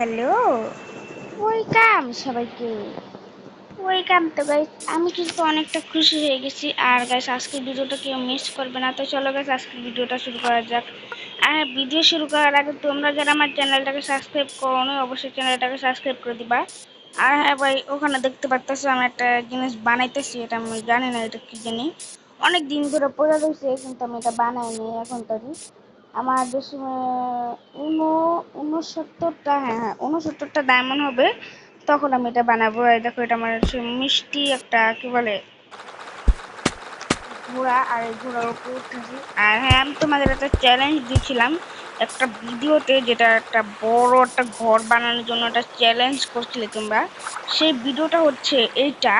Hello. Welcome সবাইকে। Welcome তো guys আমি কিন্তু অনেকটা খুশি হয়ে গেছি। আর গাইস আজকের ভিডিওটা কেউ মিস করবে না। তো চলো গাইস আজকের ভিডিওটা শুরু করা যাক। আর ভিডিও শুরু করার আগে তোমরা যারা আমার চ্যানেলটাকে সাবস্ক্রাইব করো অবশ্যই চ্যানেলটাকে সাবস্ক্রাইব করে দিবা। আর হ্যাঁ ভাই, ওখানে দেখতে পারতেছো আমি একটা জিনিস বানাইতেছি, এটা আমি জানি না এটা কি জানি। অনেক দিন ধরে পড়ে রয়েছে, কিন্তু আমি এটা বানাইনি এখন তারি আমার উনো, উনসত্তরটা হ্যাঁ হ্যাঁ উনসত্তরটা ডায়মন্ড হবে। তখন আমি এটা বানাবো। এই দেখো, এটা আমার হচ্ছে মিষ্টি একটা, কি বলে ঘোড়া আর এই ঘোড়ার উপর উঠেছি। আর হ্যাঁ আমি তোমাদের একটা চ্যালেঞ্জ দিয়েছিলাম একটা ভিডিওতে, যেটা একটা বড় একটা ঘর বানানোর জন্য একটা চ্যালেঞ্জ করছিলে তোমরা। সেই ভিডিওটা হচ্ছে এইটা।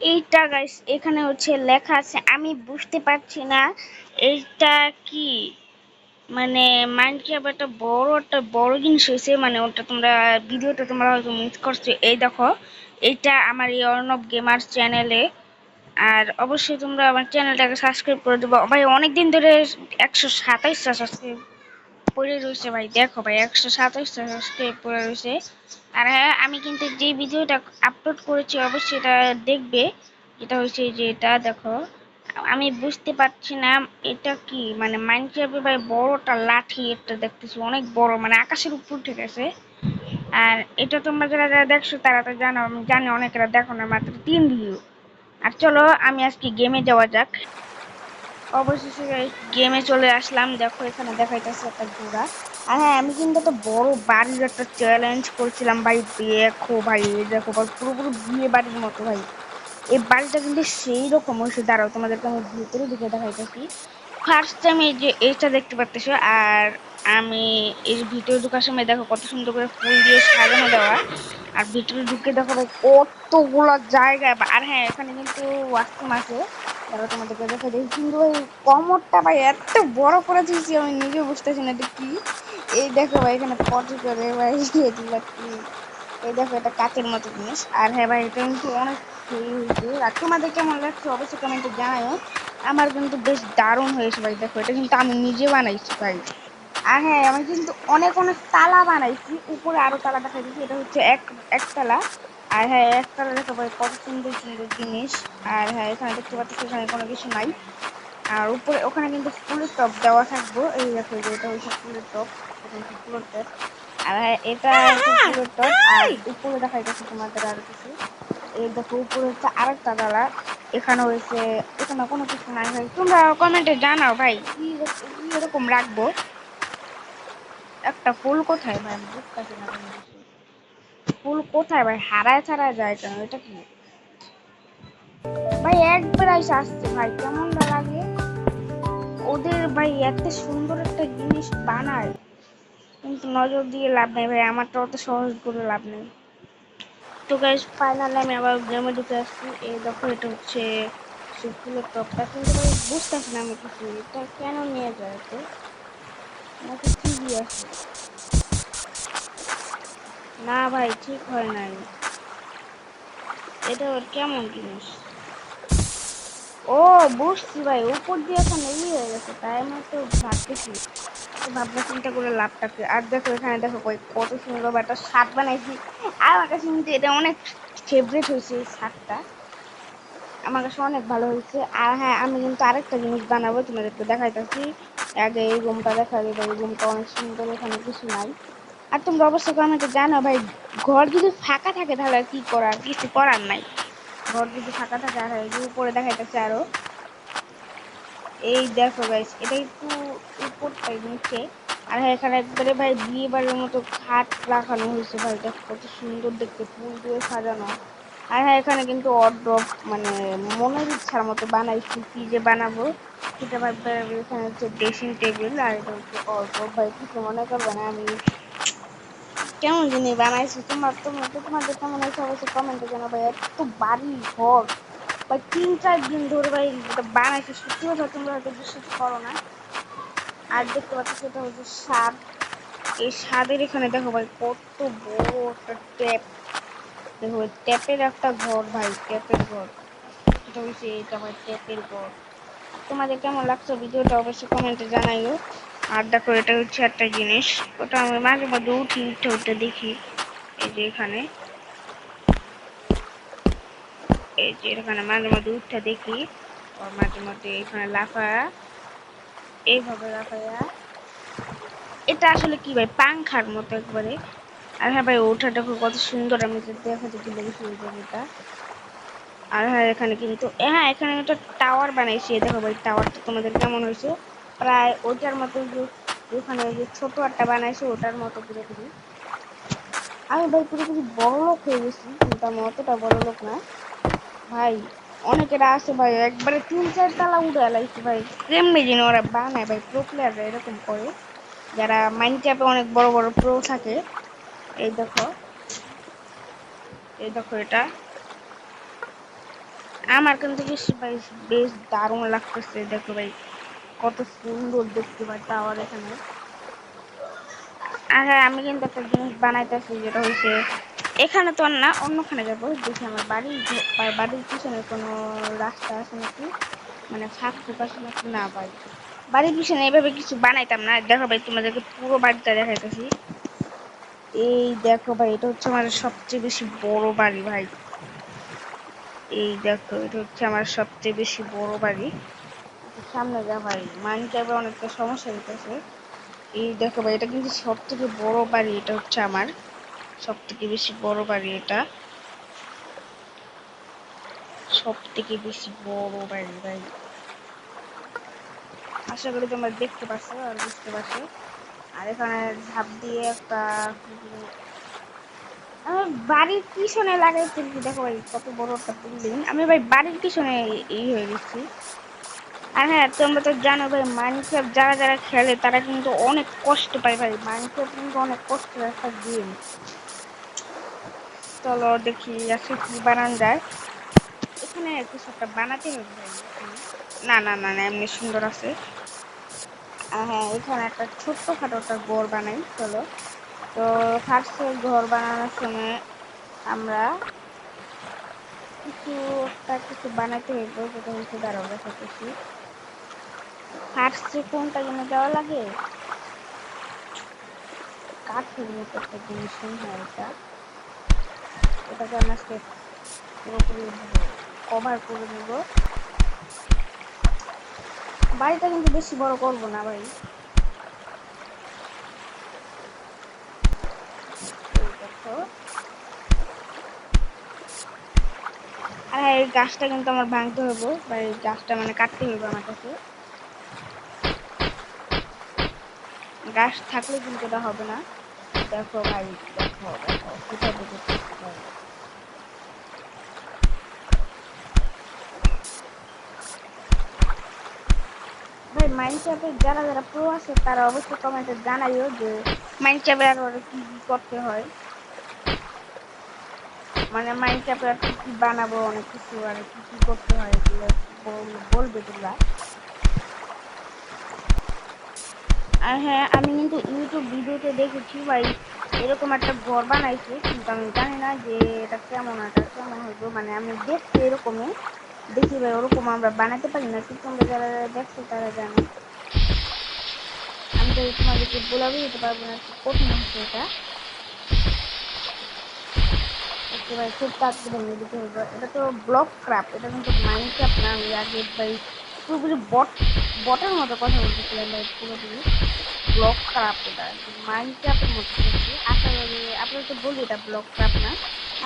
এইটা গাইস এখানে হচ্ছে লেখা আছে, আমি বুঝতে পারছি না। এইটা কি? মানে আবার একটা বড় একটা বড় জিনিস হয়েছে মানে ওটা তোমরা ভিডিওটা তোমরা হয়তো মিস করছ। এই দেখো, এইটা আমার এই অর্ণব গেমার চ্যানেলে আর অবশ্যই তোমরা আমার চ্যানেলটাকে সাবস্ক্রাইব করে দেবো। ভাই, অনেকদিন ধরে একশো সাতাইশটা সাবস্ক্রাইব পড়ে রয়েছে ভাই। দেখো ভাই, একশো সাতাইশটা সাবস্ক্রাইব পড়ে রয়েছে আর হ্যাঁ আমি কিন্তু যে ভিডিওটা আপলোড করেছি, অবশ্যই এটা দেখবে। যেটা হয়েছে যে এটা, দেখো। আমি বুঝতে পারছি না, এটা কি? মানে মাইনক্রাফ্টে ভাই বড়টা লাঠি এটা দেখতেছি, অনেক বড় মানে আকাশের উপর উঠে গেছে। আর এটা তোমরা যারা যারা দেখছ, তারা তো জানো, আমি জানি অনেকেরা দেখো না, মাত্র তিন ভিউ। আর চলো, আমি আজকে গেমে যাওয়া যাক। অবশেষে গেমে চলে আসলাম। দেখো, এখানে দেখাইতেছে একটা ঘোড়া। আর হ্যাঁ আমি কিন্তু একটা বড় বাড়ির একটা চ্যালেঞ্জ করছিলাম ভাই, দেখো ভাই, দেখো পুরোপুরি বিয়ে বাড়ির মতো ভাই। এই বাড়িটা কিন্তু সেই রকম হয়েছে দাঁড়াও, তোমাদেরকে আমি ভিতরে দিকে দেখাইতেছি। ফার্স্ট টাইম এই যে এইটা দেখতে পাচ্তেছো আর আমি এই ভিতরে ঢুকার সময় দেখো কত সুন্দর করে ফুল দিয়ে সাজানো দেওয়া। আর ভিতরে ঢুকে দেখো কতগুলো জায়গা আর হ্যাঁ এখানে কিন্তু ওয়াশরুম আছে। তারা তোমাদেরকে দেখা যায় কিন্তু ভাই কমরটা ভাই এত বড় করে দিয়েছি আমি নিজে বুঝতেছি না এটা কি। এই দেখো ভাই, এখানে পটি করে ভাই এগুলো কি এই দেখো, এটা কাচের মতো জিনিস। আর হ্যাঁ ভাই, এটা কিন্তু অনেক সেই হয়েছে আর তোমাদের কেমন লাগছে অবশ্যই কমেন্টে জানাও আমার কিন্তু বেশ দারুণ হয়েছে ভাই, দেখো, এটা কিন্তু আমি নিজে বানাইছি ভাই। আর হ্যাঁ আমি কিন্তু অনেক অনেক তালা বানাইছি। উপরে আরও তালা দেখা দিচ্ছি এটা হচ্ছে এক, একতলা। আর হ্যাঁ একতলা দেখো ভাই, কত সুন্দর সুন্দর জিনিস। আর হ্যাঁ এখানে দেখতে পাচ্ছি, এখানে কোনো কিছু নাই। আর উপরে, ওখানে কিন্তু ফুলের টপ দেওয়া থাকব। এই দেখো, এটা হচ্ছে ফুলের টপ ফুলের টপ আর হ্যাঁ এটা টপ আর উপরে দেখা যাচ্ছে তোমাদের আর কিছু। এই দেখো উপরে হচ্ছে আরেকটা এখানে হয়েছে এখানে কোনো কিছু নাই ভাই। তোমরা কমেন্টে জানাও ভাই কি এরকম রাখব? একটা ফুল কোথায় ভাই? আমি বুঝতেছি না ফুল কোথায় ভাই? হারায় ছাড়ায় যায় কেন? এটা কি? ভাই একবার আসছে ভাই কেমন লাগে? ওদের ভাই এত সুন্দর একটা জিনিস বানায়। কিন্তু নজর দিয়ে লাভ নেই ভাই, আমারটা অত সহজ করে লাভ নেই। তো গাইজ ফাইনালি আমি আবার গেমে ঢুকে আসছি। এই দেখো, এটা হচ্ছে সে টপটা কিন্তু ভাই বুঝতেছি না আমি কিছু। এটা কেন নিয়ে যায় তো নাকি টিভি আছে না ভাই, ঠিক হয় নাই। এটা ওর কেমন জিনিস? ও, বুঝছি ভাই, উপর দিয়ে এখানে ই হয়ে গেছে, তাই আমি তো ভাবতেছি। ভাবনা চিন্তা করে লাভটাকে। আর দেখো, এখানে দেখো কই, কত সুন্দর একটা শার্ট বানাইছি। আর আমার কাছে কিন্তু এটা অনেক ফেভারিট হয়েছে এই শার্টটা। আমার কাছে অনেক ভালো হয়েছে। আর হ্যাঁ আমি কিন্তু আরেকটা জিনিস বানাবো, তোমাদেরকে দেখাইতেছি। আগে এই রুমটা দেখা দিবে এই রুমটা অনেক সুন্দর, এখানে কিছু নাই। আর তোমরা অবশ্যই কমেন্টে জানো ভাই, ঘর যদি ফাঁকা থাকে তাহলে আর কি করার? কিছু করার নাই। ঘর যদি ফাঁকা থাকে, আর উপরে দেখাইতেছে আরও। এই দেখো গাইস এটা একটু উপরটাই নিচে। আর এখানে একবারে ভাই বিয়ে বাড়ির মতো খাট রাখানো হয়েছে ভাই, দেখো কত সুন্দর দেখতে, ফুল দিয়ে সাজানো। আর হ্যাঁ এখানে কিন্তু অড্রপ মানে মনের ইচ্ছার মতো বানাইছি, কি যে বানাবো, সেটা ভাই এখানে হচ্ছে ড্রেসিং টেবিল আর এটা হচ্ছে অড্রপ ভাই কিছু মনে করবে না আমি। কেমন জিনিস বানাইছি, তোমার তোমার, তোমাদের কেমন হয়েছে অবশ্যই কমেন্টে জানাব। এত বাড়ি ঘর। ভাই তিন চার দিন ধরে ভাই বানাইছি, সত্যি কথা তোমরা হয়তো বিশ্বাস করো না। আর দেখতে পাচ্ছ সেটা হচ্ছে স্বাদ। এই স্বাদের এখানে দেখো ভাই, কত বড় একটা ট্যাপ। দেখো ট্যাপের একটা ঘর ভাই, ট্যাপের ঘর। এটা হচ্ছে এটা ভাই, ট্যাপের ঘর। তোমাদের কেমন লাগছে ভিডিওটা অবশ্যই কমেন্টে জানাইও। আর দেখো, এটা হচ্ছে একটা জিনিস। ওটা আমি মাঝে মধ্যে উঠি উঠে উঠে দেখি। এই যে এখানে। এই যে এখানে মাঝে মধ্যে উঠে দেখি আর মাঝে মধ্যে এখানে লাফা এইভাবে লাফায়া। এটা আসলে কি ভাই, পাংখার মতো একবারে। আর হ্যাঁ ভাই দেখো কত সুন্দর, আমি দেখাতে গেছি ওই জায়গাটা আর হ্যাঁ এখানে কিন্তু হ্যাঁ এখানে একটা টাওয়ার বানাইছি দেখো ভাই টাওয়ারটা তোমাদের কেমন হয়েছে? প্রায় ওইটার মতো ওখানে যে ছোট একটা বানাইছে, ওটার মতো পুরোপুরি আমি ভাই পুরোপুরি বড় লোক হয়ে গেছি, কিন্তু আমি অতটা বড় লোক না। ভাই, অনেকেরা আছে ভাই, একবারে তিন চার তালা উঠে এলাইছে ভাই। কেমনি যেন ওরা বানায় ভাই প্রো প্লেয়াররা এরকম করে। যারা মাইন্ড ক্যাপে অনেক বড় বড় প্রো থাকে, এই দেখো। এই দেখো এটা। আমার কিন্তু বেশ ভাই বেশ দারুণ লাগতেছে, দেখো ভাই। কত সুন্দর দেখতে পাই টাওয়ার এখানে। আর হ্যাঁ আমি কিন্তু একটা জিনিস বানাইতেছি, যেটা হচ্ছে এখানে তো না, অন্যখানে যাব। দেখি আমার বাড়ির বাড়ির পিছনে কোনো রাস্তা আছে নাকি? মানে ফাঁক ফুক আছে নাকি? না ভাই। বাড়ির পিছনে এভাবে কিছু বানাইতাম না। দেখো ভাই, তোমাদেরকে পুরো বাড়িটা দেখাইতেছি। এই দেখো ভাই, এটা হচ্ছে আমার সবচেয়ে বেশি বড় বাড়ি ভাই। এই দেখো, এটা হচ্ছে আমার সবচেয়ে বেশি বড় বাড়ি। সামনে যা ভাই মাইন্ড অনেকটা সমস্যা হইতেছে। এই দেখো ভাই, এটা কিন্তু সব থেকে বড় বাড়ি, এটা হচ্ছে আমার। সব থেকে বেশি বড় বাড়ি এটা। সব থেকে বেশি বড় বাড়ি, ভাই। আশা করি তোমরা দেখতে পাচ্ছ আর বুঝতে পারছ। আর এখানে ঝাঁপ দিয়ে একটা আমি বাড়ির পিছনে লাগাইছি দেখো ভাই, কত বড় একটা বিল্ডিং আমি ভাই বাড়ির পিছনে এই হয়ে গেছি। আর হ্যাঁ তোমরা তো জানো ভাই মাইনক্রাফট যারা যারা খেলে তারা কিন্তু অনেক কষ্ট পায় ভাই। মাইনক্রাফট কিন্তু অনেক কষ্টের একটা গেম চলো দেখি আজকে কি বানান যায় এখানে কিছু একটা বানাতে হবে না না না না, এমনি সুন্দর আছে। হ্যাঁ এখানে একটা ছোট্ট খাটো একটা ঘর বানাই, চলো। তো ফার্স্টে ঘর বানানোর সময় আমরা কিছু একটা কিছু বানাতে হইব, যেটা হচ্ছে দাঁড়াও, দেখাতেছি। ফার্স্টে কোনটা যেন দেওয়া লাগে? কাঠের মতো একটা জিনিস, হয়, এটা। এটাকে আমি আজকে পুরোপুরি কভার করে নেব। বাড়িটা কিন্তু বেশি বড় করব না ভাই। আর হ্যাঁ, এই গাছটা কিন্তু আমার ভাঙতে হবে বা এই গাছটা মানে কাটতে হবে আমার কাছে গাছ থাকলে কিন্তু এটা হবে না। দেখো ভাই দেখো দেখো কোথায় দেখেছি যারা যারা প্রো তারা অবশ্যই কমেন্টে জানাইও যে চ্যাপে আর ওরা কি করতে হয় মানে চ্যাপে আর কি কি বানাবো অনেক কিছু, আর কি কি করতে হয়, এগুলো বল- বলবে তোমরা। আর হ্যাঁ আমি কিন্তু ইউটিউব ভিডিওতে দেখেছি, ভাই, এরকম একটা ঘর বানাইছে, কিন্তু আমি জানি না যে এটা কেমন এটা কেমন হইব মানে আমি দেখছি এরকমই। দেখি ভাই, ওরকম আমরা বানাতে পারি না, কিন্তু তোমরা যারা দেখছ তারা জানো। আমি তো তোমাদেরকে বলে দিতে পারব না কঠিন হচ্ছে এটা। হবে এটা তো ব্লক ক্রাফট এটা কিন্তু মাইন্ড ক্রাফট ভাই পুরোপুরি বট বটের মতো কথা বলতেছিলাম ভাই, পুরোপুরি। ব্লক ক্রাফট এটা মাইন্ড ক্রাফটের মতো করছি আশা করি আপাতত বলি এটা ব্লক খারাপ না।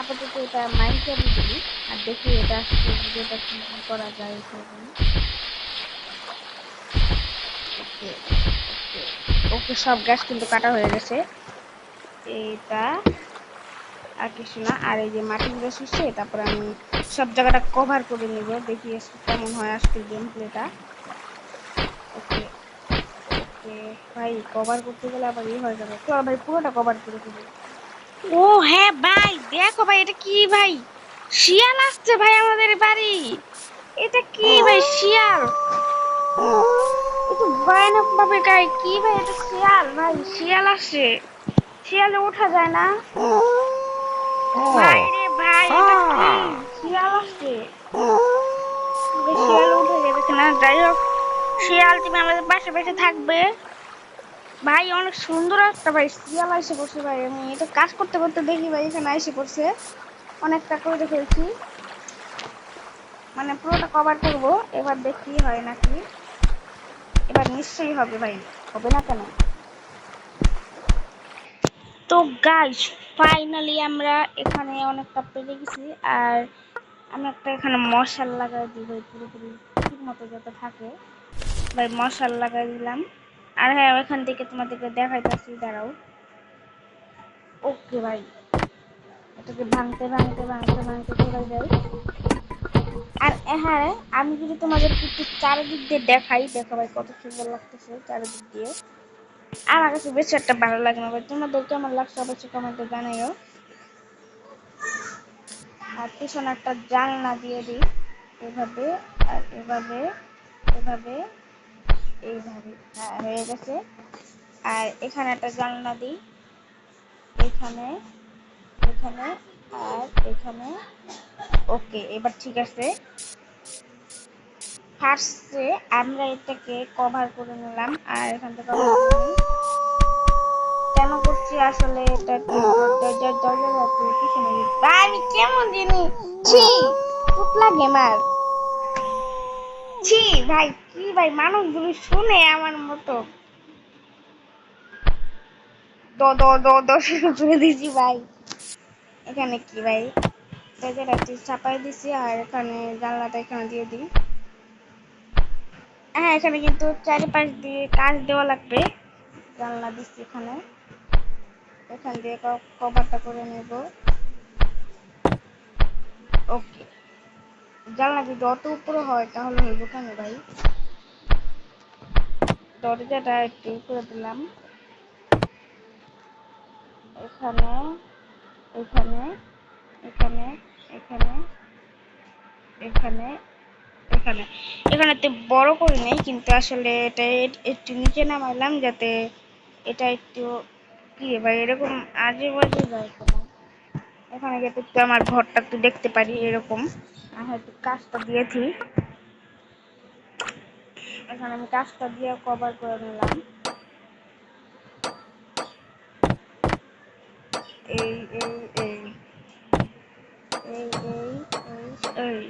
আপাতত এটা মাইন্ড ক্রাফট বলি আর দেখি এটা ভিডিওটা কি করা যায় ওকে সব গাছ কিন্তু কাটা হয়ে গেছে। এটা আর কিছু না। আর এই যে মাটিগুলো শুষছে তারপরে আমি সব জায়গাটা কভার করে নিব। দেখি কেমন হয় আজকে গেম প্লেটা ওকে ওকে ভাই কভার করতে গেলে আবার ইয়ে হয়ে যাবে। চল ভাই পুরোটা কভার করে দেবো। ও হ্যাঁ ভাই, দেখো ভাই, এটা কি ভাই? শিয়াল আসছে ভাই আমাদের বাড়ি। এটা কি ভাই, শিয়াল? ভয়ানক ভাবে গাই কি ভাই, এটা শিয়াল? ভাই, শিয়াল আসছে। শিয়ালে ওঠা যায় না। ভাই রে ভাই শিয়াল আসছে। শিয়াল উঠে যাবে কিনা যাই হোক। শিয়াল তুমি আমাদের পাশে পাশে থাকবে। ভাই, অনেক সুন্দর একটা ভাই শিয়াল এসে পড়ছে ভাই। আমি এটা কাজ করতে করতে দেখি ভাই, এখানে এসে পড়ছে। অনেকটা করে ফেলছি মানে পুরোটা কভার করব, এবার দেখি হয় নাকি। এবার নিশ্চয়ই হবে ভাই। হবে না কেন? তো গাইস ফাইনালি আমরা এখানে অনেকটা পেরে গেছি, আর আমি একটা এখানে মশাল লাগাই দিই ভাই পুরোপুরি ঠিক মতো যাতে থাকে। ভাই, মশাল লাগাই দিলাম। আর হ্যাঁ ওখান থেকে তোমাদেরকে দেখাইতেছি, দাঁড়াও। ওকে ভাই, এটাকে ভাঙতে ভাঙতে ভাঙতে ভাঙতে চলে যাই আর হ্যাঁ আমি যদি তোমাদের একটু চারিদিক দিয়ে দেখাই, দেখো ভাই, কত সুন্দর লাগতেছে চারিদিক দিয়ে। আমার কাছে বেশি একটা ভালো লাগে না ভাই, তোমাদের কেমন লাগছে অবশ্যই কমেন্টে জানাইও। আর পিছনে একটা জানলা দিয়ে দিই, এভাবে আর এভাবে এভাবে। এইভাবে হ্যাঁ গেছে। আর এখানে একটা জানলা দিই। এখানে এখানে আর এখানে। ওকে, এবার ঠিক আছে। ফার্স্টে আমরা এটাকে কভার করে নিলাম। আর এখান থেকে কেন করছি আসলে এটা পিছনে আমি কেমন জিনিস টুকলা গেমার ছি ভাই, কি ভাই, মানুষগুলো শুনে আমার মতো। দ দ দ শুরু করে দিছি ভাই। এখানে কি ভাই? দরজাটা চাপাই দিছি আর এখানে জানলাটা এখানে দিয়ে দিই। হ্যাঁ এখানে কিন্তু চারিপাশ দিয়ে কাজ দেওয়া লাগবে। জানলা দিচ্ছি এখানে। এখান দিয়ে কভারটা করে নেব। ওকে। জানলা যদি অত উপরে হয়, তাহলে হইব কেন ভাই? দরজাটা একটু করে দিলাম। এখানে এখানে এখানে এখানে এখানে এখানে। এখানে তো বড় করি নেই, কিন্তু আসলে এটা একটু নিচে নামাইলাম যাতে এটা একটু কি ভাই, এরকম আজে বাজে যায় এখানে যাতে একটু আমার ঘরটা একটু দেখতে পারি এরকম। আর হয়তো কাজটা দিয়েছি। এখানে আমি কাজটা দিয়ে কভার করে নিলাম। এই এই এই এই এই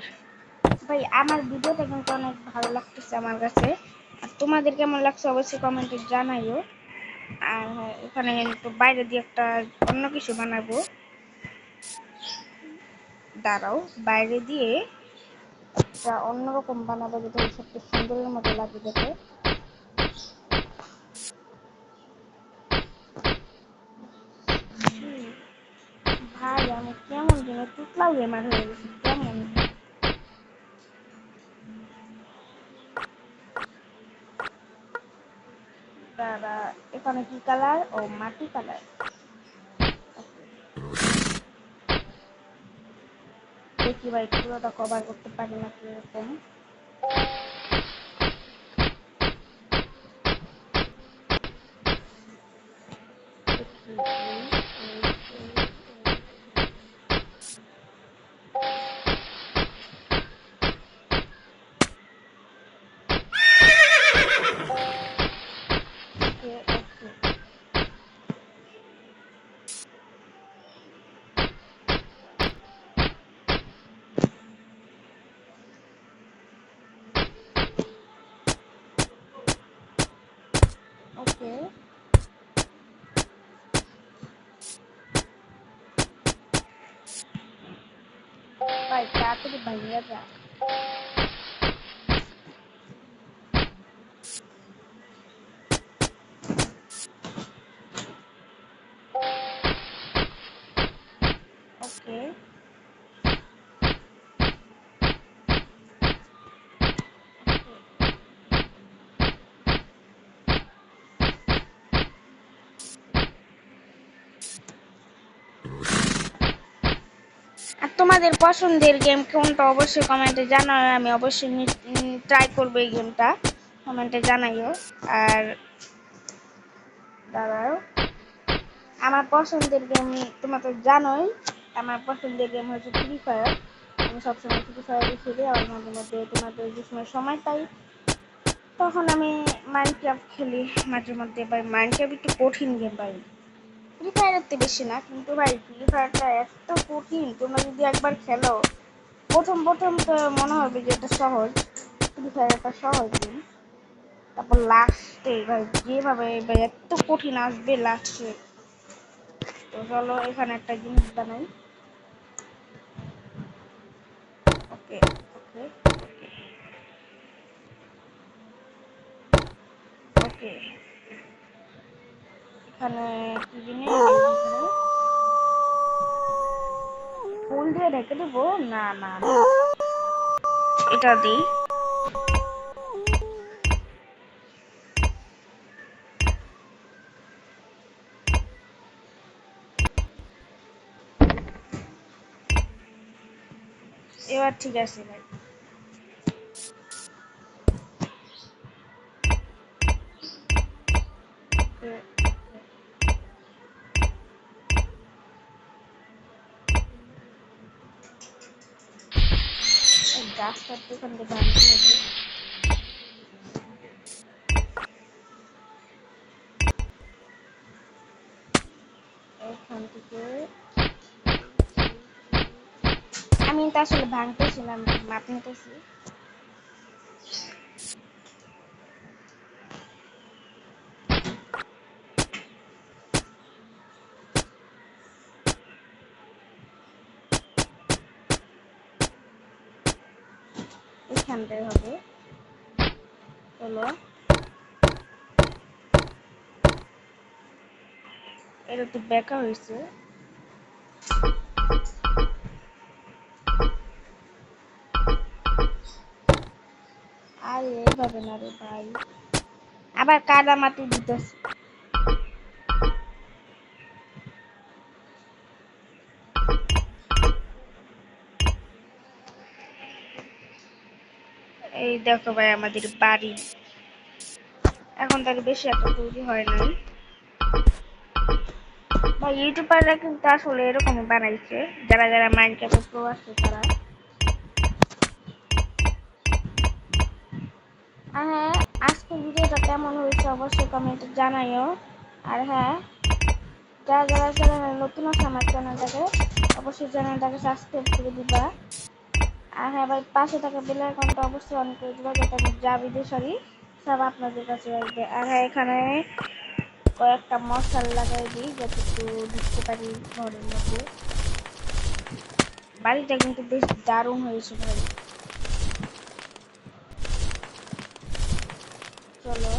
ভাই, আমার ভিডিওটা কিন্তু অনেক ভালো লাগতেছে আমার কাছে। আর তোমাদের কেমন লাগছে অবশ্যই কমেন্টে জানাইও। আর হ্যাঁ এখানে কিন্তু বাইরে দিয়ে একটা অন্য কিছু বানাবো। দাঁড়াও, বাইরে দিয়ে একটা অন্যরকম বানাবো যেটা সবচেয়ে সুন্দরের মতো লাগে দেখে। ভাই, আমি কেমন যেন টুকলাও গেমার হয়ে গেছি, কেমন? তারা এখানে কি কালার ও, মাটি কালার দেখি ভাই পুরোটা কভার করতে পারি না কীরকম ওকে ভাই তাড়াতাড়ি ভাইয়া যা ওকে আর তোমাদের পছন্দের গেম কোনটা অবশ্যই কমেন্টে জানাও, আমি অবশ্যই ট্রাই করব এই গেমটা কমেন্টে জানাইও। আর দাঁড়াও। আমার পছন্দের গেম তোমরা তো জানোই, আমার পছন্দের গেম হচ্ছে ফ্রি ফায়ার আমি সবসময় ফ্রি ফায়ারই খেলি আর মাঝে মধ্যে তোমাদের যে সময় সময় পাই, তখন আমি মাইনক্রাফট খেলি। মাঝে মধ্যে ভাই মাইনক্রাফট একটু কঠিন গেম ভাই ফ্রি ফায়ারের বেশি না, কিন্তু ভাই ফ্রি ফায়ারটা এত কঠিন, তোমরা যদি একবার খেলো, প্রথম প্রথম তো মনে হবে যে এটা সহজ ফ্রি ফায়ার একটা সহজ গেম তারপর লাস্টে ভাই, যেভাবে ভাই, এত কঠিন আসবে লাস্টে তো চলো, এখানে একটা জিনিস বানাই। ওকে ওকে ওকে এখানে ফুল দিয়ে রেখে দেবো? না না। এটা দিই। এবার ঠিক আছে ভাই। এই তো এখান থেকে ভাঙতে হবে এখান থেকে আমি তো আসলে ভাঙতেছিলাম মাপ নিতেছি। এখানটায় হবে। চলো। এটা তো বেকা হয়েছে। আর, এইভাবে না রে ভাই। আবার কাদা মাটি দিতেছে। দেখো ভাই, আমাদের বাড়ি। এখন তার বেশি একটা তৈরি হয় নাই। ভাই, ইউটিউবাররা কিন্তু আসলে এরকম বানাইছে। যারা যারা মাইন্ড ক্যাপে প্রো আছে তারা। হ্যাঁ আজকে ভিডিওটা কেমন হয়েছে অবশ্যই কমেন্টে জানাইও। আর হ্যাঁ যারা যারা চ্যানেলে নতুন আছে আমার চ্যানেলটাকে, অবশ্যই চ্যানেলটাকে সাবস্ক্রাইব করে দিবা। আর হ্যাঁ ভাই পাশে থাকা বেল আইকনটা অবশ্যই অন করে দিবা যাতে আমি যা ভিডিও সব আপনাদের কাছে আসবে। আর হ্যাঁ এখানে কয়েকটা মশলা লাগাই দিই যাতে একটু ঢুকতে পারি ঘরের মধ্যে। বাড়িটা কিন্তু বেশ দারুণ হয়েছে ভাই। চলো।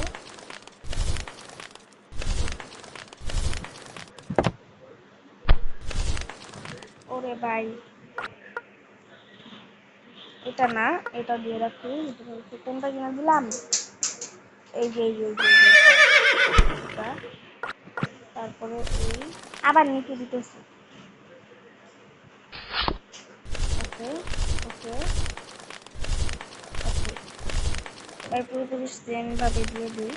ওরে ভাই। এটা না, এটা দিয়ে রাখি। কোনটা কিনা দিলাম? এই যে এই যে। তারপরে এই আবার নিচে দিতেছি। ওকে ওকে ওকে। দিয়ে দিই।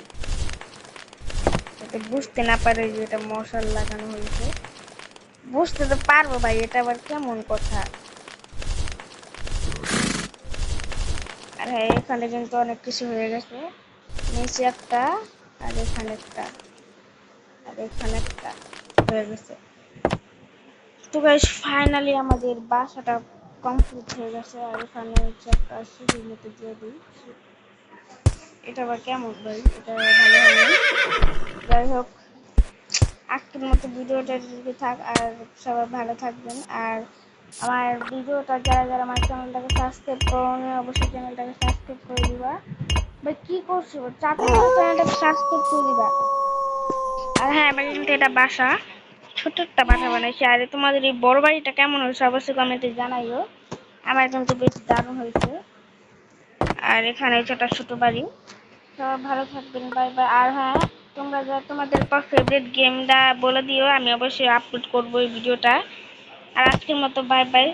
যাতে বুঝতে না পারে যে এটা মশাল লাগানো হয়েছে। বুঝতে তো পারব ভাই, এটা আবার কেমন কথা? হ্যাঁ এখানে কিন্তু অনেক কিছু হয়ে গেছে। নিচে একটা, আর এখানে একটা, আর এখানে একটা হয়ে গেছে। তো গাইস ফাইনালি আমাদের বাসাটা কমপ্লিট হয়ে গেছে, আর এখানে হচ্ছে একটা সিঁড়ির মতো দিয়ে দিই। এটা আবার কেমন ভাই? এটা ভালো হবে যাই হোক, আজকের মতো ভিডিওটা থাক, আর সবাই ভালো থাকবেন। আর আমার ভিডিওটা যারা যারা আমার চ্যানেলটাকে সাবস্ক্রাইব করো অবশ্যই চ্যানেলটাকে সাবস্ক্রাইব করে দিবা। ভাই, কি করছ? চাপে চ্যানেলটাকে সাবস্ক্রাইব করে দিবা। আর হ্যাঁ আমার কিন্তু এটা বাসা। ছোট একটা বাসা বানাইছি। আর তোমাদের এই বড় বাড়িটা কেমন হয়েছে অবশ্যই কমেন্টে জানাইও। আমার কিন্তু বেশ দারুণ হয়েছে। আর এখানে হচ্ছে একটা ছোট বাড়ি। সবাই ভালো থাকবেন, বাই বাই। আর হ্যাঁ তোমরা যা তোমাদের ফেভারিট গেমটা বলে দিও, আমি অবশ্যই আপলোড করব এই ভিডিওটা আর আজকের মতো বাই বাই